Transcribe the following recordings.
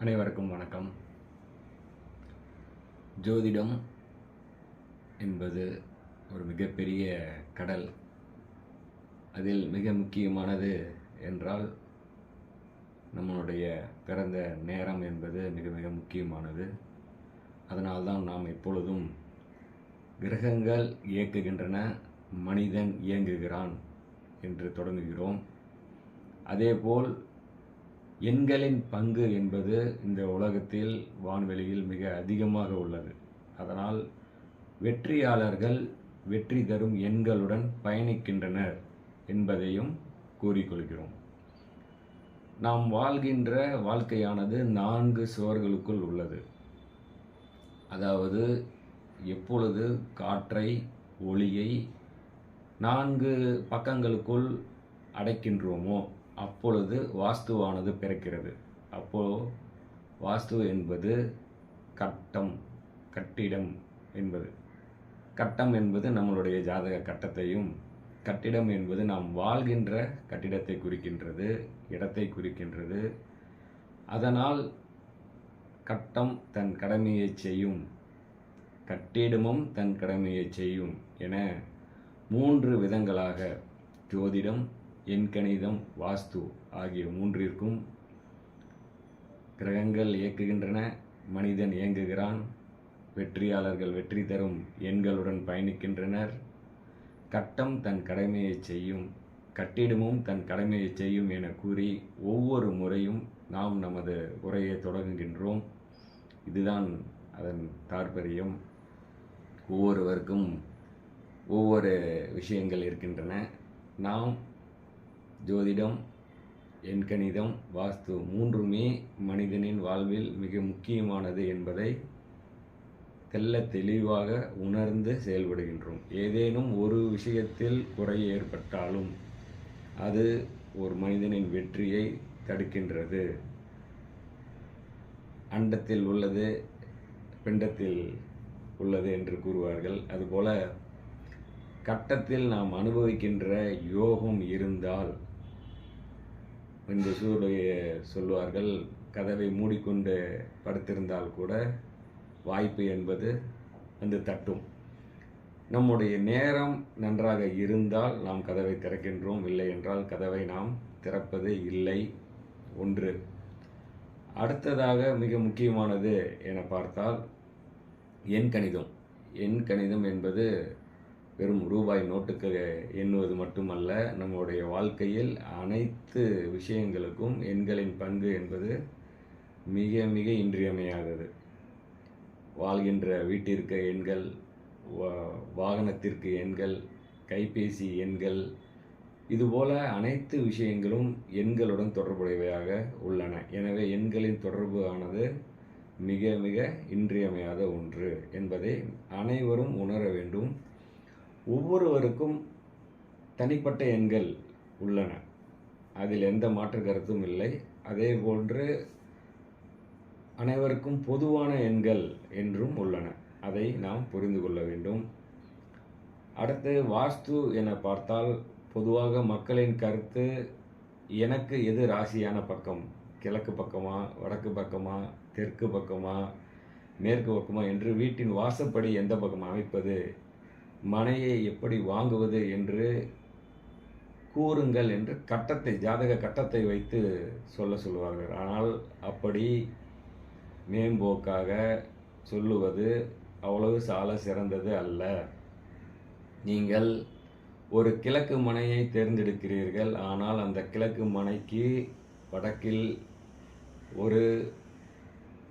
அனைவருக்கும் வணக்கம். ஜோதிடம் என்பது ஒரு மிகப்பெரிய கடல். அதில் மிக முக்கியமானது என்றால் நம்மளுடைய பிறந்த நேரம் என்பது மிக மிக முக்கியமானது. அதனால்தான் நாம் எப்பொழுதும் கிரகங்கள் இயக்குகின்றன மனிதன் இயங்குகிறான் என்று தொடங்குகிறோம். அதேபோல் எண்களின் பங்கு என்பது இந்த உலகத்தில் வான்வெளியில் மிக அதிகமாக உள்ளது. அதனால் வெற்றியாளர்கள் வெற்றி தரும் எண்களுடன் பயணிக்கின்றனர் என்பதையும் கூறிக்கொள்கிறோம். நாம் வாழ்கின்ற வாழ்க்கையானது நான்கு சுவர்களுக்குள் உள்ளது. அதாவது எப்பொழுது காற்றை ஒளியை நான்கு பக்கங்களுக்குள் அடைக்கின்றோமோ அப்பொழுது வாஸ்துவானது பிறக்கிறது. அப்போ வாஸ்து என்பது கட்டம் கட்டிடம் என்பது. கட்டம் என்பது நம்மளுடைய ஜாதக கட்டத்தையும் கட்டிடம் என்பது நாம் வாழ்கின்ற கட்டிடத்தை குறிக்கின்றது இடத்தை குறிக்கின்றது. அதனால் கட்டம் தன் கடமையை செய்யும் கட்டிடமும் தன் கடமையை செய்யும் என மூன்று விதங்களாக ஜோதிடம் எண்கணிதம் வாஸ்து ஆகிய மூன்றிற்கும் கிரகங்கள் இயக்குகின்றன மனிதன் இயங்குகிறான் வெற்றியாளர்கள் வெற்றி தரும் எண்களுடன் பயணிக்கின்றனர். கட்டம் தன் கடமையை செய்யும் கட்டிடமும் தன் கடமையை செய்யும் என கூறி ஒவ்வொரு முறையும் நாம் நமது உரையை தொடங்குகின்றோம். இதுதான் அதன் தாற்பயம். ஒவ்வொருவருக்கும் ஒவ்வொரு விஷயங்கள் இருக்கின்றன. நாம் ஜோதிடம் எண்கணிதம் வாஸ்து மூன்றுமே மனிதனின் வாழ்வில் மிக முக்கியமானது என்பதை தெல்ல தெளிவாக உணர்ந்து செயல்படுகின்றோம். ஏதேனும் ஒரு விஷயத்தில் குறை ஏற்பட்டாலும் அது ஒரு மனிதனின் வெற்றியை தடுக்கின்றது. அண்டத்தில் உள்ளது பிண்டத்தில் உள்ளது என்று கூறுவார்கள். அதுபோல கட்டத்தில் நாம் அனுபவிக்கின்ற யோகம் இருந்தால் என்று சூடைய சொல்லுவார்கள். கதவை மூடிக்கொண்டு படுத்திருந்தால் கூட வாய்ப்பு என்பது வந்து தட்டும். நம்முடைய நேரம் நன்றாக இருந்தால் நாம் கதவை திறக்கின்றோம். இல்லை என்றால் கதவை நாம் திறப்பது இல்லை. ஒன்று. அடுத்ததாக மிக முக்கியமானது என பார்த்தால் எண் கணிதம். எண் கணிதம் என்பது வெறும் ரூபாய் நோட்டுக்கு எண்ணுவது மட்டுமல்ல நம்முடைய வாழ்க்கையில் அனைத்து விஷயங்களுக்கும் எண்களின் பங்கு என்பது மிக மிக இன்றியமையாதது. வாழ்கின்ற வீட்டிற்கு எண்கள் வா- வாகனத்திற்கு எண்கள் கைபேசி எண்கள் இதுபோல அனைத்து விஷயங்களும் எண்களுடன் தொடர்புடையவையாக உள்ளன. எனவே எண்களின் தொடர்பு ஆனது மிக மிக இன்றியமையாத ஒன்று என்பதை அனைவரும் உணர வேண்டும். ஒவ்வொருவருக்கும் தனிப்பட்ட எண்கள் உள்ளன. அதில் எந்த மாற்று கருத்தும் இல்லை. அதே போன்று அனைவருக்கும் பொதுவான எண்கள் என்றும் உள்ளன. அதை நாம் புரிந்து கொள்ள வேண்டும். அடுத்து வாஸ்து என பார்த்தால் பொதுவாக மக்களின் கருத்து எனக்கு எது ராசியான பக்கம்? கிழக்கு பக்கமா? வடக்கு பக்கமா? தெற்கு பக்கமா? மேற்கு பக்கமா? என்று வீட்டின் வாசப்படி எந்த பக்கம் அமைப்பது? மனையை எப்படி வாங்குவது என்று கூறுங்கள் என்று கட்டத்தை ஜாதக கட்டத்தை வைத்து சொல்ல சொல்லுவார்கள். ஆனால் அப்படி மேம்போக்காக சொல்லுவது அவ்வளவு சால சிறந்தது அல்ல. நீங்கள் ஒரு கிழக்கு மனையை தேர்ந்தெடுக்கிறீர்கள். ஆனால் அந்த கிழக்கு மனைக்கு வடக்கில் ஒரு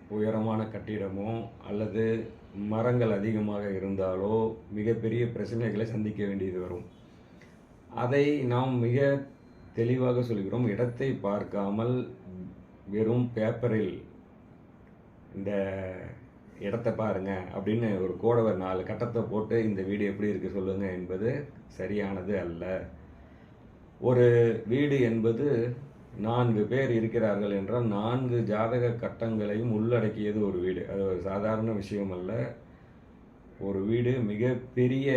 உயரமான கட்டிடமோ அல்லது மரங்கள் அதிகமாக இருந்தாலோ மிகப்பெரிய பிரச்சனைகளை சந்திக்க வேண்டியது வரும். அதை நாம் மிக தெளிவாக சொல்கிறோம். இடத்தை பார்க்காமல் வெறும் பேப்பரில் இந்த இடத்த பாருங்க அப்படின்னு ஒரு கோடவர் நாலு கட்டத்தை போட்டு இந்த வீடு எப்படி இருக்கு சொல்லுங்க என்பது சரியானது அல்ல. ஒரு வீடு என்பது நான்கு பேர் இருக்கிறார்கள் என்றால் நான்கு ஜாதக கட்டங்களையும் உள்ளடக்கியது ஒரு வீடு. அது ஒரு சாதாரண விஷயம் அல்ல. ஒரு வீடு மிகப்பெரிய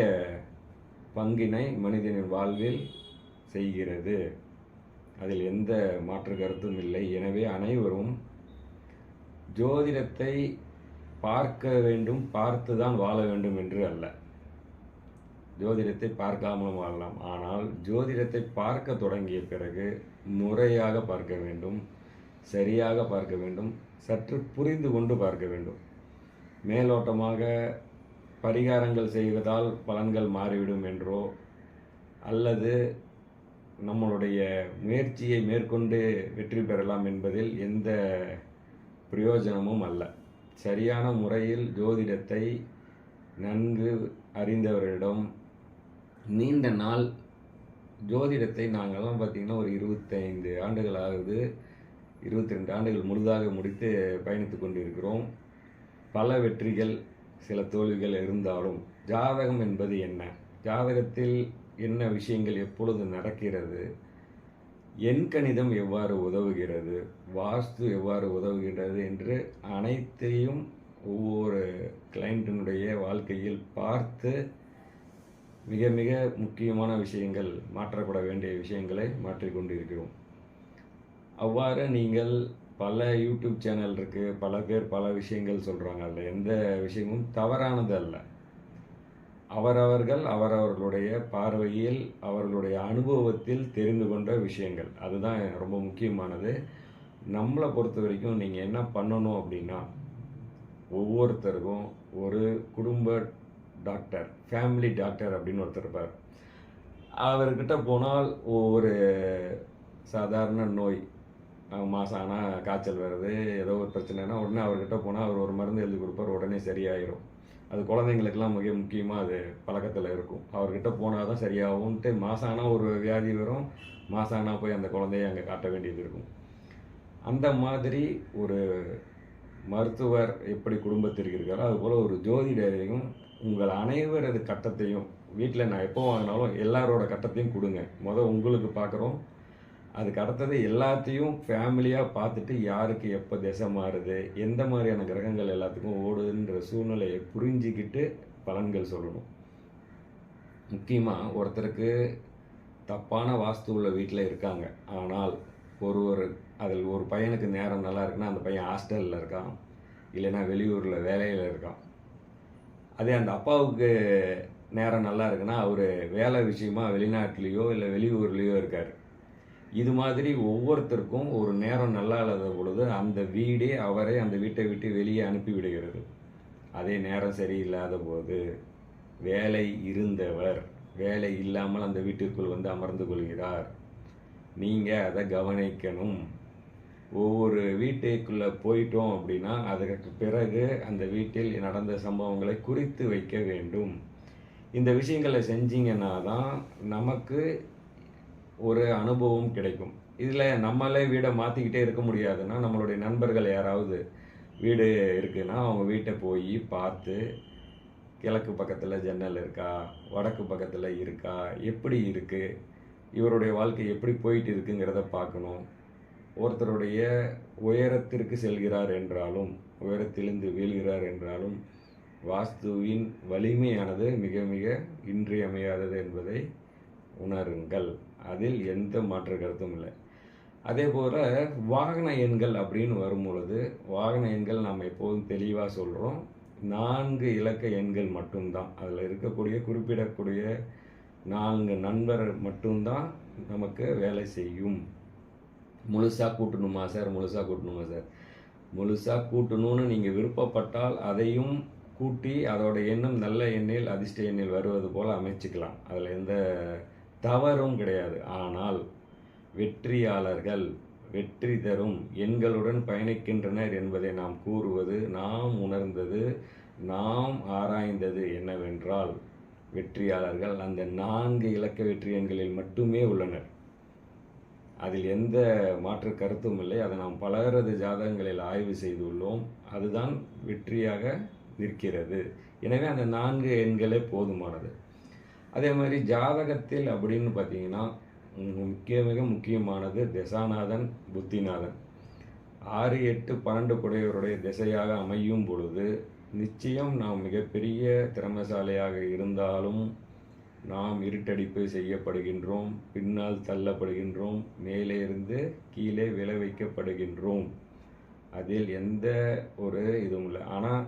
பங்கினை மனிதனின் வாழ்வில் செய்கிறது. அதில் எந்த மாற்று கருத்தும் இல்லை. எனவே அனைவரும் ஜோதிடத்தை பார்க்க வேண்டும் பார்த்து தான் வாழ வேண்டும் என்று அல்ல. ஜோதிடத்தை பார்க்காமலும் வாழலாம். ஆனால் ஜோதிடத்தை பார்க்க தொடங்கிய பிறகு முறையாக பார்க்க வேண்டும் சரியாக பார்க்க வேண்டும் சற்று புரிந்து கொண்டு பார்க்க வேண்டும். மேலோட்டமாக பரிகாரங்கள் செய்வதால் பலன்கள் மாறிவிடும் என்றோ அல்லது நம்மளுடைய முயற்சியை மேற்கொண்டு வெற்றி பெறலாம் என்பதில் எந்த பிரயோஜனமும் அல்ல. சரியான முறையில் ஜோதிடத்தை நன்கு அறிந்தவர்களிடம் நீண்ட நாள் ஜோதிடத்தை நாங்கள்லாம் பார்த்திங்கன்னா ஒரு இருபத்தைந்து ஆண்டுகள் ஆகுது இருபத்தி ரெண்டு ஆண்டுகள் முழுதாக முடித்து பயணித்து கொண்டிருக்கிறோம். பல வெற்றிகள் சில தோல்விகள் இருந்தாலும் ஜாதகம் என்பது என்ன? ஜாதகத்தில் என்ன விஷயங்கள் எப்பொழுது நடக்கிறது? என் கணிதம் எவ்வாறு உதவுகிறது? வாஸ்து எவ்வாறு உதவுகிறது என்று அனைத்தையும் ஒவ்வொரு கிளைண்ட்டினுடைய வாழ்க்கையில் பார்த்து மிக மிக முக்கியமான விஷயங்கள் மாற்றப்பட வேண்டிய விஷயங்களை மாற்றிக்கொண்டிருக்கிறோம் அவ்வாறு நீங்கள் பல யூடியூப் சேனல் இருக்குது பல பேர் பல விஷயங்கள் சொல்கிறாங்க அதில் எந்த விஷயமும் தவறானது அல்ல. அவரவர்கள் அவரவர்களுடைய பார்வையில் அவர்களுடைய அனுபவத்தில் தெரிந்து கொண்ட விஷயங்கள். அதுதான் ரொம்ப முக்கியமானது. நம்மளை பொறுத்த வரைக்கும் நீங்கள் என்ன பண்ணணும் அப்படின்னா ஒவ்வொருத்தருக்கும் ஒரு குடும்ப டாக்டர் ஃபேமிலி டாக்டர் அப்படின்னு ஒருத்தர் இருப்பார். அவர்கிட்ட போனால் ஒரு சாதாரண நோய் மாதம் ஆனால் காய்ச்சல் வருது ஏதோ ஒரு பிரச்சனைனா உடனே அவர்கிட்ட போனால் அவர் ஒரு மருந்து எழுதி கொடுப்பார் உடனே சரியாயிரும். அது குழந்தைங்களுக்கெல்லாம் மிக முக்கியமாக அது பழக்கத்தில் இருக்கும். அவர்கிட்ட போனால் தான் சரியாகும்ன்ட்டு மாதம் ஆனால் ஒரு வியாதி வரும் மாதம் ஆனால் போய் அந்த குழந்தைய அங்கே காட்ட வேண்டியது இருக்கும். அந்த மாதிரி ஒரு மருத்துவர் எப்படி குடும்பத்திற்கு இருக்காரோ அதுபோல் ஒரு ஜோதிடரையும் உங்கள் அனைவரது கட்டத்தையும் வீட்டில் நான் எப்போ வாங்கினாலும் எல்லாரோட கட்டத்தையும் கொடுங்க. மொதல் உங்களுக்கு பார்க்குறோம் அதுக்கு அடுத்தது எல்லாத்தையும் ஃபேமிலியாக பார்த்துட்டு யாருக்கு எப்போ திசை மாறுது எந்த மாதிரியான கிரகங்கள் எல்லாத்துக்கும் ஓடுதுன்ற சூழ்நிலையை புரிஞ்சிக்கிட்டு பலன்கள் சொல்லணும். முக்கியமாக ஒருத்தருக்கு தப்பான வாஸ்து உள்ள வீட்டில் இருக்காங்க. ஆனால் ஒரு ஒரு அதில் ஒரு பையனுக்கு நேரம் நல்லா இருக்குன்னா அந்த பையன் ஹாஸ்டலில் இருக்கான். இல்லைன்னா வெளியூரில் வேலையில் இருக்கான். அதே அந்த அப்பாவுக்கு நேரம் நல்லா இருக்குன்னா அவர் வேலை விஷயமா வெளிநாட்டிலேயோ இல்லை வெளியூர்லேயோ இருக்கார். இது மாதிரி ஒவ்வொருத்தருக்கும் ஒரு நேரம் நல்லா இல்லாத பொழுது அந்த வீடே அவரை அந்த வீட்டை விட்டு வெளியே அனுப்பிவிடுகிறது அதே நேரம் சரியில்லாத போது வேலை இருந்தவர் வேலை இல்லாமல் அந்த வீட்டிற்குள் வந்து அமர்ந்து கொள்கிறார். நீங்கள் அதை கவனிக்கணும். ஒவ்வொரு வீட்டுக்குள்ளே போயிட்டோம் அப்படின்னா அதற்கு பிறகு அந்த வீட்டில் நடந்த சம்பவங்களை குறித்து வைக்க வேண்டும். இந்த விஷயங்களை செஞ்சிங்கன்னா தான் நமக்கு ஒரு அனுபவம் கிடைக்கும். இதில் நம்மளே வீடை மாற்றிக்கிட்டே இருக்க முடியாதுன்னா நம்மளுடைய நண்பர்கள் யாராவது வீடு இருக்குன்னா அவங்க வீட்டை போய் பார்த்து கிழக்கு பக்கத்தில் ஜன்னல் இருக்கா வடக்கு பக்கத்தில் இருக்கா எப்படி இருக்குது இவருடைய வாழ்க்கை எப்படி போயிட்டு இருக்குங்கிறத பார்க்கணும். ஒருத்தருடைய உயரத்திற்கு செல்கிறார் என்றாலும் உயரத்திலிருந்து வீழ்கிறார் என்றாலும் வாஸ்துவின் வலிமையானது மிக மிக இன்றியமையாதது என்பதை உணருங்கள். அதில் எந்த மாற்று கருத்தும் இல்லை. அதே போல் வாகன எண்கள் அப்படின்னு வரும் பொழுது வாகன எண்கள் நாம் எப்போதும் தெளிவாக சொல்கிறோம் நான்கு இலக்க எண்கள் மட்டும்தான். அதில் இருக்கக்கூடிய குறிப்பிடக்கூடிய நான்கு நண்பர் மட்டும்தான் நமக்கு வேலை செய்யும். முழுசாக கூட்டணுமா சார்? முழுசாக கூட்டணுமா சார்? முழுசாக கூட்டணும்னு நீங்கள் விருப்பப்பட்டால் அதையும் கூட்டி அதோட எண்ணம் நல்ல எண்ணில் அதிர்ஷ்ட எண்ணில் வருவது போல் அமைச்சிக்கலாம். அதில் எந்த தவறும் கிடையாது. ஆனால் வெற்றியாளர்கள் வெற்றி தரும் எண்களுடன் பயணிக்கின்றனர் என்பதை நாம் கூறுவது நாம் உணர்ந்தது நாம் ஆராய்ந்தது என்னவென்றால் வெற்றியாளர்கள் அந்த நான்கு இலக்க வெற்றி எண்களில் மட்டுமே உள்ளனர். அதில் எந்த மாற்று கருத்தும் இல்லை. அதை நாம் பலரது ஜாதகங்களில் ஆய்வு செய்துள்ளோம். அதுதான் வெற்றியாக நிற்கிறது. எனவே அந்த நான்கு எண்களே போதுமானது. அதே மாதிரி ஜாதகத்தில் அப்படின்னு பார்த்தீங்கன்னா முக்கிய மிக முக்கியமானது திசாநாதன் புத்திநாதன். ஆறு எட்டு பன்னெண்டு குடையவருடைய திசையாக அமையும் பொழுது நிச்சயம் நாம் மிகப்பெரிய திறமசாலையாக இருந்தாலும் நாம் இருட்டடிப்பு செய்யப்படுகின்றோம் பின்னால் தள்ளப்படுகின்றோம் மேலே இருந்து கீழே விளை வைக்கப்படுகின்றோம். அதில் எந்த ஒரு இதுவும் இல்லை. ஆனால்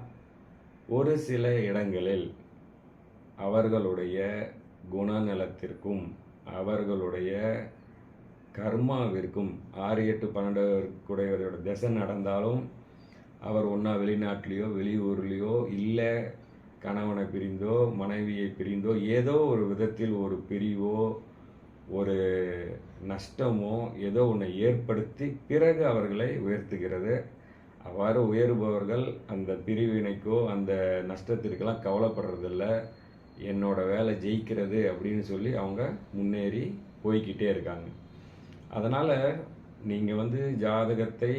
ஒரு சில இடங்களில் அவர்களுடைய குணநலத்திற்கும் அவர்களுடைய கர்மாவிற்கும் ஆறு எட்டு பன்னெண்டு திசை நடந்தாலும் அவர் ஒன்றா வெளிநாட்டிலேயோ வெளியூர்லேயோ இல்லை கணவனை பிரிந்தோ மனைவியை பிரிந்தோ ஏதோ ஒரு விதத்தில் ஒரு பிரிவோ ஒரு நஷ்டமோ ஏதோ ஒன்று ஏற்படுத்தி பிறகு அவர்களை உயர்த்துகிறது. அவ்வாறு உயர்பவர்கள் அந்த பிரிவினைக்கோ அந்த நஷ்டத்திற்கெல்லாம் கவலைப்படுறதில்ல. என்னோட வேலை ஜெயிக்கிறது அப்படின்னு சொல்லி அவங்க முன்னேறி போய்கிட்டே இருக்காங்க. அதனால் நீங்கள் வந்து ஜாதகத்தை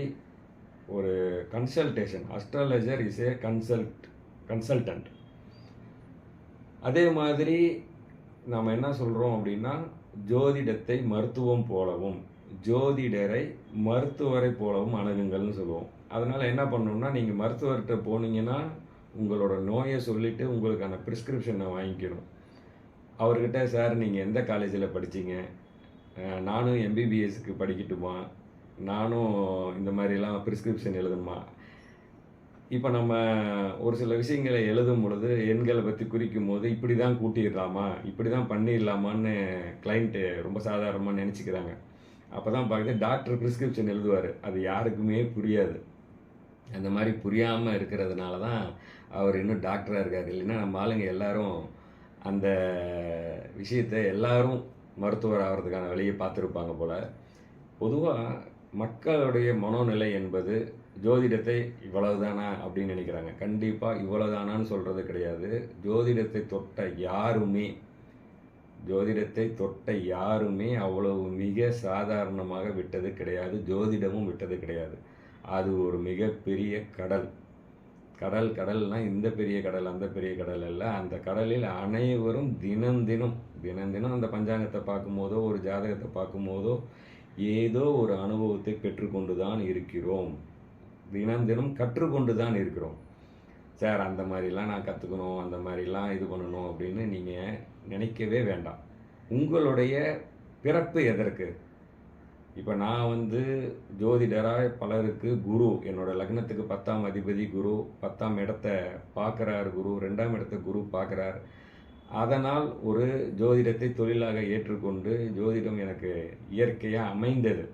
ஒரு consultation astrologer is a consult consultant அதே மாதிரி நாம் என்ன சொல்கிறோம் அப்படின்னா ஜோதிடத்தை மருத்துவம் போலவும் ஜோதிடரை மருத்துவரை போலவும் அணுகுங்கள்னு சொல்லுவோம். அதனால் என்ன பண்ணணும்னா நீங்கள் மருத்துவர்கிட்ட போனீங்கன்னா உங்களோட நோயை சொல்லிவிட்டு உங்களுக்கான ப்ரிஸ்கிரிப்ஷனை வாங்கிக்கணும். அவர்கிட்ட சார் நீங்கள் எந்த காலேஜில் படிச்சிங்க? நானும் எம்பிபிஎஸ்க்கு படிக்கட்டுமா? நானும் இந்த மாதிரிலாம் ப்ரிஸ்கிரிப்ஷன் எழுதணுமா? இப்போ நம்ம ஒரு சில விஷயங்களை எழுதும் பொழுது எண்களை பற்றி குறிக்கும் போது இப்படி தான் கூட்டிடலாமா? இப்படி தான் பண்ணிடலாமான்னு கிளைண்ட்டு ரொம்ப சாதாரணமாக நினச்சிக்கிறாங்க. அப்போ தான் பார்க்குறது டாக்டர் ப்ரிஸ்கிரிப்ஷன் எழுதுவார். அது யாருக்குமே புரியாது. அந்த மாதிரி புரியாமல் இருக்கிறதுனால தான் அவர் இன்னும் டாக்டராக இருக்கார். இல்லைன்னா நம்ம ஆளுங்க எல்லாரும் அந்த விஷயத்தை எல்லாரும் மருத்துவர் ஆகிறதுக்கான வழியை பார்த்துருப்பாங்க போல். பொதுவாக மக்களுடைய மனோநிலை என்பது ஜோதிடத்தை இவ்வளவுதானா அப்படின்னு நினைக்கிறாங்க. கண்டிப்பாக இவ்வளவுதானான்னு சொல்கிறது கிடையாது. ஜோதிடத்தை தொட்ட யாருமே ஜோதிடத்தை தொட்ட யாருமே அவ்வளவு மிக சாதாரணமாக விட்டது கிடையாது. ஜோதிடமும் விட்டது கிடையாது. அது ஒரு மிகப்பெரிய கடல். கடல் கடல்னால் இந்த பெரிய கடல் அந்த பெரிய கடல் அல்ல. அந்த கடலில் அனைவரும் தினம் தினம் தினம் தினம் அந்த பஞ்சாங்கத்தை பார்க்கும்போதோ ஒரு ஜாதகத்தை பார்க்கும்போதோ ஏதோ ஒரு அனுபவத்தை பெற்றுக்கொண்டு தான் இருக்கிறோம். தினம் தினம் கற்றுக்கொண்டு தான் இருக்கிறோம். சார் அந்த மாதிரிலாம் நான் கற்றுக்கணும் அந்த மாதிரிலாம் இது பண்ணணும் அப்படின்னு நீங்கள் நினைக்கவே வேண்டாம். உங்களுடைய பிறப்பு எதற்கு? இப்போ நான் வந்து ஜோதிடராக பலருக்கு குரு என்னோடய லக்னத்துக்கு பத்தாம் அதிபதி குரு பத்தாம் இடத்த பார்க்குறார் குரு ரெண்டாம் இடத்த குரு பார்க்குறார். அதனால் ஒரு ஜோதிடத்தை தொழிலாக ஏற்றுக்கொண்டு ஜோதிடம் எனக்கு இயற்கையாக அமைந்தது.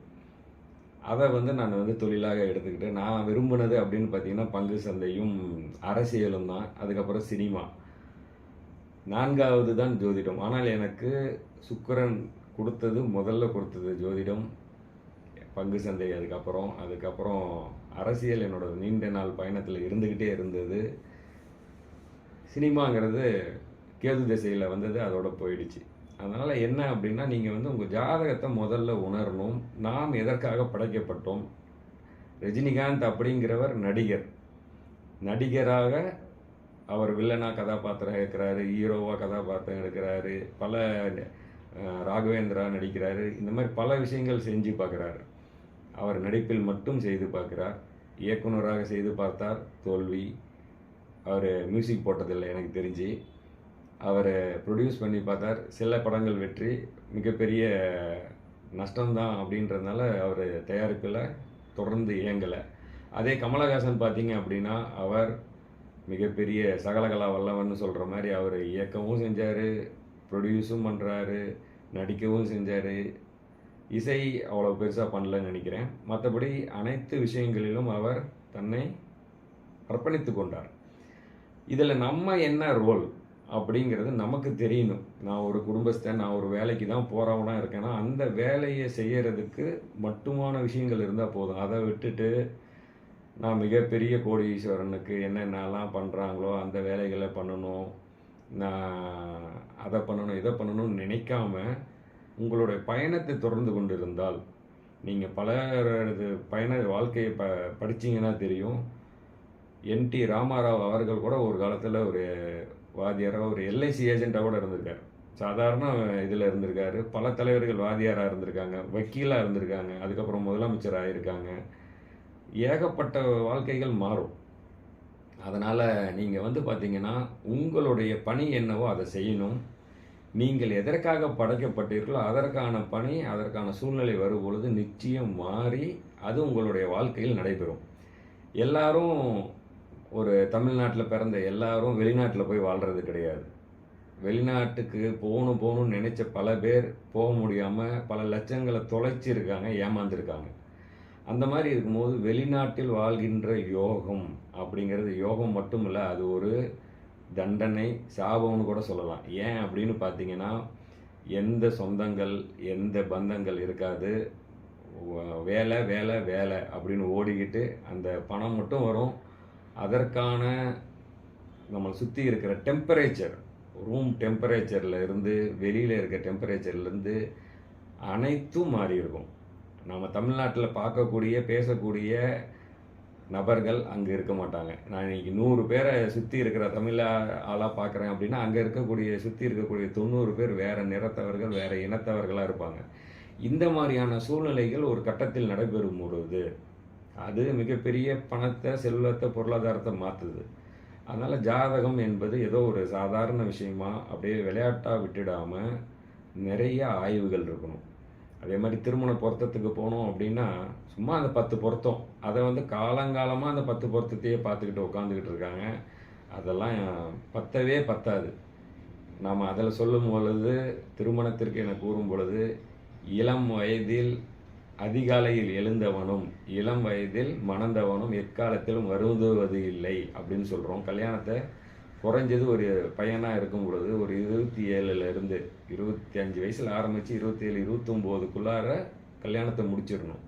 அதை வந்து நான் வந்து தொழிலாக எடுத்துக்கிட்டு நான் விரும்பினது அப்படின்னு பார்த்தீங்கன்னா பங்கு சந்தையும் அரசியலும் தான். அதுக்கப்புறம் சினிமா. நான்காவது தான் ஜோதிடம். ஆனால் எனக்கு சுக்கரன் கொடுத்தது முதல்ல கொடுத்தது ஜோதிடம். பங்கு சந்தை அதுக்கப்புறம். அதுக்கப்புறம் அரசியல் என்னோட நீண்ட நாள் பயணத்தில் இருந்துக்கிட்டே இருந்தது. சினிமாங்கிறது கேது திசையில் வந்தது அதோடு போயிடுச்சு. அதனால் என்ன அப்படின்னா நீங்கள் வந்து உங்கள் ஜாதகத்தை முதல்ல உணரணும். நாம் எதற்காக படைக்கப்பட்டோம்? ரஜினிகாந்த் அப்படிங்கிறவர் நடிகர். நடிகராக அவர் வில்லனா கதாபாத்திரம் இருக்கிறாரு ஹீரோவாக கதாபாத்திரம் எடுக்கிறாரு பல ராகவேந்திரா நடிக்கிறாரு இந்த மாதிரி பல விஷயங்கள் செஞ்சு பார்க்குறாரு. அவர் நடிப்பில் மட்டும் செய்து பார்க்கிறார். இயக்குனராக செய்து பார்த்தார் தோல்வி. அவர் மியூசிக் போட்டதில்லை எனக்கு தெரிஞ்சு. அவர் ப்ரொடியூஸ் பண்ணி பார்த்தார். சில படங்கள் வெற்றி மிகப்பெரிய நஷ்டம்தான் அப்படின்றதுனால அவர் தயாரிப்பில் தொடர்ந்து இயங்கலை. அதே கமலஹாசன் பார்த்தீங்க அப்படின்னா அவர் மிகப்பெரிய சகலகலா வல்லவன் சொல்கிற மாதிரி அவர் இயக்கவும் செஞ்சார் ப்ரொடியூஸும் பண்ணுறாரு நடிக்கவும் செஞ்சார். இசை அவ்வளோ பெருசாக பண்ணலன்னு நினைக்கிறேன். மற்றபடி அனைத்து விஷயங்களிலும் அவர் தன்னை அர்ப்பணித்து கொண்டார். இதில் நம்ம என்ன ரோல் அப்படிங்கிறது நமக்கு தெரியணும். நான் ஒரு குடும்பஸ்தன் நான் ஒரு வேலைக்கு தான் போகிறவனாக இருக்கேன்னா அந்த வேலையை செய்கிறதுக்கு மட்டுமான விஷயங்கள் இருந்தால் போதும். அதை விட்டுட்டு நான் மிகப்பெரிய கோடீஸ்வரனுக்கு என்னென்னலாம் பண்ணுறாங்களோ அந்த வேலைகளை பண்ணணும். நான் அதை பண்ணணும் இதை பண்ணணும்னு நினைக்காம உங்களுடைய பயணத்தை தொடர்ந்து கொண்டு இருந்தால் நீங்கள் பலரது பயண வாழ்க்கையை ப படிச்சீங்கன்னா தெரியும். என்டி ராமாராவ் அவர்கள் கூட ஒரு காலத்தில் ஒரு வாத்தியாராக ஒரு எல்ஐசி ஏஜெண்ட்டாக கூட இருந்திருக்காரு. சாதாரண இதில் இருந்திருக்காரு. பல தலைவர்கள் வாத்தியாராக இருந்திருக்காங்க. வக்கீலாக இருந்திருக்காங்க. அதுக்கப்புறம் முதலமைச்சராக இருக்காங்க. ஏகப்பட்ட வாழ்க்கைகள் மாறும். அதனால் நீங்கள் வந்து பார்த்தீங்கன்னா உங்களுடைய பணி என்னவோ அதை செய்யணும். நீங்கள் எதற்காக படைக்கப்பட்டீர்களோ அதற்கான பணி அதற்கான சூழ்நிலை வரும்பொழுது நிச்சயம் மாறி அது உங்களுடைய வாழ்க்கையில் நடைபெறும். எல்லாரும் ஒரு தமிழ்நாட்டில் பிறந்த எல்லாரும் வெளிநாட்டில் போய் வாழ்கிறது கிடையாது. வெளிநாட்டுக்கு போகணும் போகணும்னு நினச்ச பல பேர் போக முடியாமல் பல லட்சங்களை தொலைச்சிருக்காங்க ஏமாந்துருக்காங்க. அந்த மாதிரி இருக்கும்போது வெளிநாட்டில் வாழ்கின்ற யோகம் அப்படிங்கிறது யோகம் மட்டும் இல்லை அது ஒரு தண்டனை சாபம்னு கூட சொல்லலாம். ஏன் அப்படின்னு பார்த்தீங்கன்னா எந்த சொந்தங்கள் எந்த பந்தங்கள் இருக்காது. வேலை வேலை வேலை அப்படின்னு ஓடிக்கிட்டு அந்த பணம் மட்டும் வரும். அதற்கான நம்மளை சுற்றி இருக்கிற டெம்பரேச்சர் ரூம் டெம்பரேச்சரில் இருந்து வெளியில் இருக்கிற டெம்பரேச்சர்லேருந்து அனைத்தும் மாறி இருக்கும். நம்ம தமிழ்நாட்டில் பார்க்கக்கூடிய பேசக்கூடிய நபர்கள் அங்கே இருக்க மாட்டாங்க. நான் இன்னைக்கு நூறு பேரை சுற்றி இருக்கிற தமிழ் ஆளாக பார்க்குறேன் அப்படின்னா அங்கே இருக்கக்கூடிய சுற்றி இருக்கக்கூடிய தொண்ணூறு பேர் வேறு நிறத்தவர்கள் வேறு இனத்தவர்களாக இருப்பாங்க. இந்த மாதிரியான சூழ்நிலைகள் ஒரு கட்டத்தில் நடைபெறும் பொழுது அது மிகப்பெரிய பணத்தை செல்வத்தை பொருளாதாரத்தை மாற்றுது அதனால் ஜாதகம் என்பது ஏதோ ஒரு சாதாரண விஷயமா அப்படியே விளையாட்டாக விட்டுடாமல் நிறைய ஆய்வுகள் இருக்கணும். அதே மாதிரி திருமண பொருத்தத்துக்கு போனோம் அப்படின்னா சும்மா அந்த பத்து பொருத்தம். அதை வந்து காலங்காலமாக அந்த பத்து பொருத்தத்தையே பார்த்துக்கிட்டு உட்காந்துக்கிட்டு இருக்காங்க. அதெல்லாம் பத்தவே பத்தாது. நாம் அதில் சொல்லும் பொழுது திருமணத்திற்கு என கூறும் பொழுது இளம் வயதில் அதிகாலையில் எழுந்தவனும் இளம் வயதில் மணந்தவனும் எக்காலத்திலும் வருந்துவது இல்லை அப்படின்னு சொல்கிறோம் கல்யாணத்தை குறைஞ்சது ஒரு பையனாக இருக்கும் பொழுது ஒரு இருபத்தி ஏழுலேருந்து இருபத்தி அஞ்சு வயசில் ஆரம்பித்து இருபத்தி ஏழு இருபத்தொம்போதுக்குள்ளார கல்யாணத்தை முடிச்சிடணும்.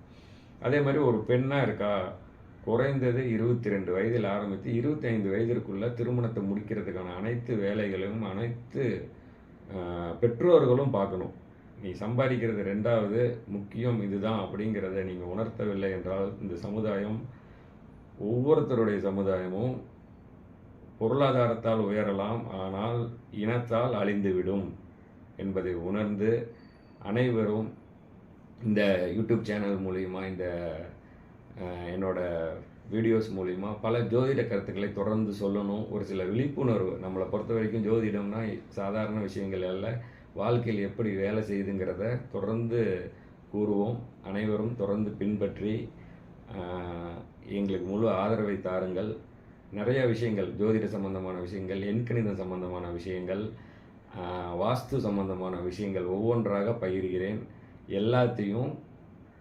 அதே மாதிரி ஒரு பெண்ணாக இருக்கா குறைந்தது இருபத்தி ரெண்டு வயதில் ஆரம்பித்து இருபத்தி ஐந்து வயதிற்குள்ளே திருமணத்தை முடிக்கிறதுக்கான அனைத்து வேலைகளையும் அனைத்து பெற்றோர்களும் பார்க்கணும். நீ சம்பாதிக்கிறது ரெண்டாவது முக்கியம் இதுதான் அப்படிங்கிறத நீங்கள் உணர்த்தவில்லை என்றால் இந்த சமுதாயம் ஒவ்வொருத்தருடைய சமுதாயமும் பொருளாதாரத்தால் உயரலாம் ஆனால் இனத்தால் அழிந்துவிடும் என்பதை உணர்ந்து அனைவரும் இந்த யூடியூப் சேனல் மூலிமா இந்த என்னோட வீடியோஸ் மூலிமா பல ஜோதிட கருத்துக்களை தொடர்ந்து சொல்லணும். ஒரு சில விழிப்புணர்வு. நம்மளை பொறுத்த வரைக்கும் ஜோதிடம்னா சாதாரண விஷயங்கள் அல்ல. வாழ்க்கையில் எப்படி வேலை செய்யுதுங்கிறத தொடர்ந்து கூறுவோம். அனைவரும் தொடர்ந்து பின்பற்றி எங்களுக்கு முழு ஆதரவை தாருங்கள். நிறைய விஷயங்கள் ஜோதிட சம்பந்தமான விஷயங்கள் எண்கணிதம் சம்பந்தமான விஷயங்கள் வாஸ்து சம்பந்தமான விஷயங்கள் ஒவ்வொன்றாக பகிர்கிறேன். எல்லாத்தையும்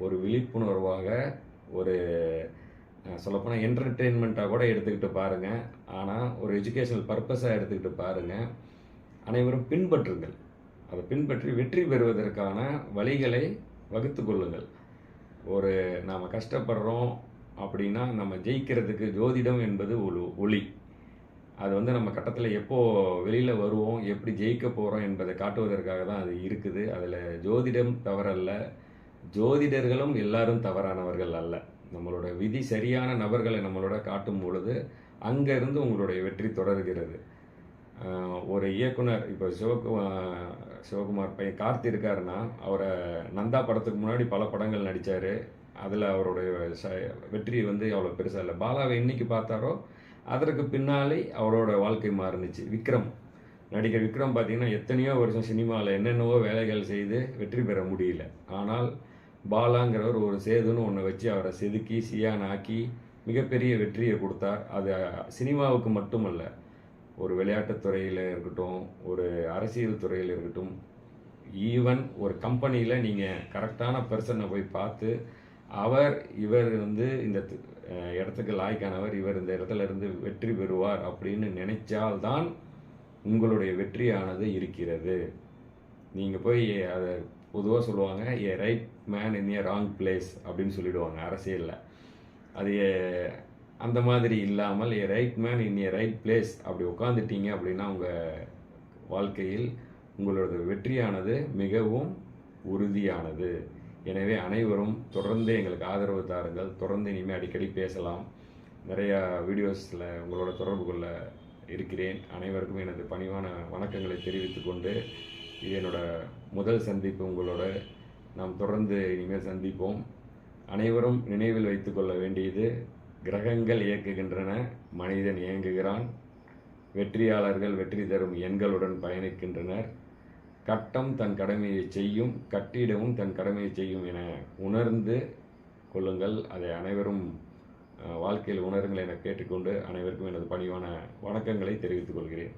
ஒரு விழிப்புணர்வாக ஒரு சொல்லப்போனால் என்டர்டெயின்மெண்ட்டாக கூட எடுத்துக்கிட்டு பாருங்கள் ஆனால் ஒரு எஜுகேஷனல் பர்பஸாக எடுத்துக்கிட்டு பாருங்கள் அனைவரும் பின்பற்றுங்கள். அதை பின்பற்றி வெற்றி பெறுவதற்கான வழிகளை வகுத்து கொள்ளுங்கள். ஒரு நாம் கஷ்டப்படுறோம் அப்படின்னா நம்ம ஜெயிக்கிறதுக்கு ஜோதிடம் என்பது ஒரு ஒளி. அது வந்து நம்ம கட்டத்தில் எப்போது வெளியில் வருவோம் எப்படி ஜெயிக்க போகிறோம் என்பதை காட்டுவதற்காக தான் அது இருக்குது. அதில் ஜோதிடம் தவறல்ல. ஜோதிடர்களும் எல்லாரும் தவறானவர்கள் அல்ல. நம்மளோட விதி சரியான நபர்களை நம்மளோட காட்டும் பொழுது அங்கேருந்து உங்களுடைய வெற்றி தொடர்கிறது. ஒரு இயக்குனர் இப்போ சிவகுமார் சிவகுமார் பையன் கார்த்தி இருக்காருன்னா அவரை நந்தா படத்துக்கு முன்னாடி பல படங்கள் நடித்தார் அதில் அவருடைய ச வெற்றி வந்து அவ்வளோ பெருசாக இல்லை. பாலாவை என்னைக்கு பார்த்தாரோ அதற்கு பின்னாலே அவரோட வாழ்க்கை மாறுனுச்சு. விக்ரம் நடிகர் விக்ரம் பார்த்தீங்கன்னா எத்தனையோ வருஷம் சினிமாவில் என்னென்னவோ வேலைகள் செய்து வெற்றி பெற முடியல. ஆனால் பாலாங்கிறவர் ஒரு சேதுன்னு ஒன்று வச்சு அவரை செதுக்கி சியான் ஆக்கி மிகப்பெரிய வெற்றியை கொடுத்தார். அது சினிமாவுக்கு மட்டுமல்ல ஒரு விளையாட்டுத் துறையில் இருக்கட்டும் ஒரு அரசியல் துறையில் இருக்கட்டும் ஈவன் ஒரு கம்பெனியில் நீங்கள் கரெக்டான பர்சனை போய் பார்த்து அவர் இவர் வந்து இந்த இடத்துக்கு லாய்க்கானவர் இவர் இந்த இடத்துல இருந்து வெற்றி பெறுவார் அப்படின்னு நினைச்சால்தான் உங்களுடைய வெற்றியானது இருக்கிறது. நீங்கள் போய் அதை பொதுவாக சொல்லுவாங்க a right man in a wrong place அப்படின்னு சொல்லிடுவாங்க அரசியலில். அது அந்த மாதிரி இல்லாமல் a right man in a right place அப்படி உட்காந்துட்டீங்க அப்படின்னா உங்கள் வாழ்க்கையில் உங்களோட வெற்றியானது மிகவும் உறுதியானது. எனவே அனைவரும் தொடர்ந்து எங்களுக்கு ஆதரவு தாருங்கள். தொடர்ந்து இனிமேல் அடிக்கடி பேசலாம். நிறையா வீடியோஸில் உங்களோட தொடர்பு கொள்ள இருக்கிறேன். அனைவருக்கும் எனது பணிவான வணக்கங்களை தெரிவித்துக்கொண்டு இது என்னோட முதல் சந்திப்பு உங்களோட நாம் தொடர்ந்து இனிமேல் சந்திப்போம். அனைவரும் நினைவில் வைத்துக்கொள்ள வேண்டியது கிரகங்கள் இயக்குகின்றன மனிதன் இயங்குகிறான். வெற்றியாளர்கள் வெற்றி தரும் எண்களுடன் பயணிக்கின்றனர். கட்டம் தன் கடமையை செய்யும் கட்டிடமும் தன் கடமையை செய்யும் என உணர்ந்து கொள்ளுங்கள். அதை அனைவரும் வாழ்க்கையில் உணருங்கள் என கேட்டுக்கொண்டு அனைவருக்கும் எனது பணிவான வணக்கங்களை தெரிவித்துக் கொள்கிறேன்.